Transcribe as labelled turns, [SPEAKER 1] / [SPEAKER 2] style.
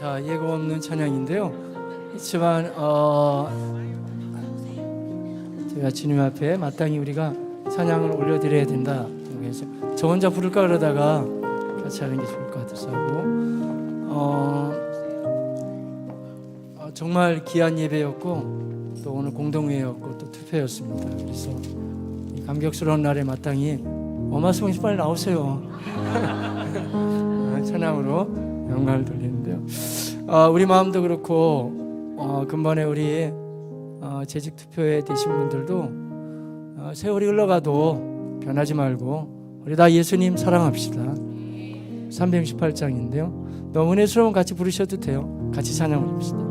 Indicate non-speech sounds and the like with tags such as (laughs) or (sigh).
[SPEAKER 1] 자 예고 없는 찬양인데요. 그렇지만 어, 제가 주님 앞에 마땅히 우리가 찬양을 올려드려야 된다. 그래서 저 혼자 부를까 그러다가 같이 하는 게 좋을 것 같아서 하고 어, 어, 정말 귀한 예배였고 또 오늘 공동회였고 또 투표였습니다. 그래서 이 감격스러운 날에 마땅히 송이 빨리 나오세요. (laughs) 아, 찬양으로 영광을 돌리는데요. 어, 우리 마음도 그렇고 어, 근본에 우리 어, 재직 투표에 되신 분들도 어, 세월이 흘러가도 변하지 말고 우리 다 예수님 사랑합시다. 368장인데요. 너무 은혜스러운 같이 부르셔도 돼요. 같이 찬양 올립시다.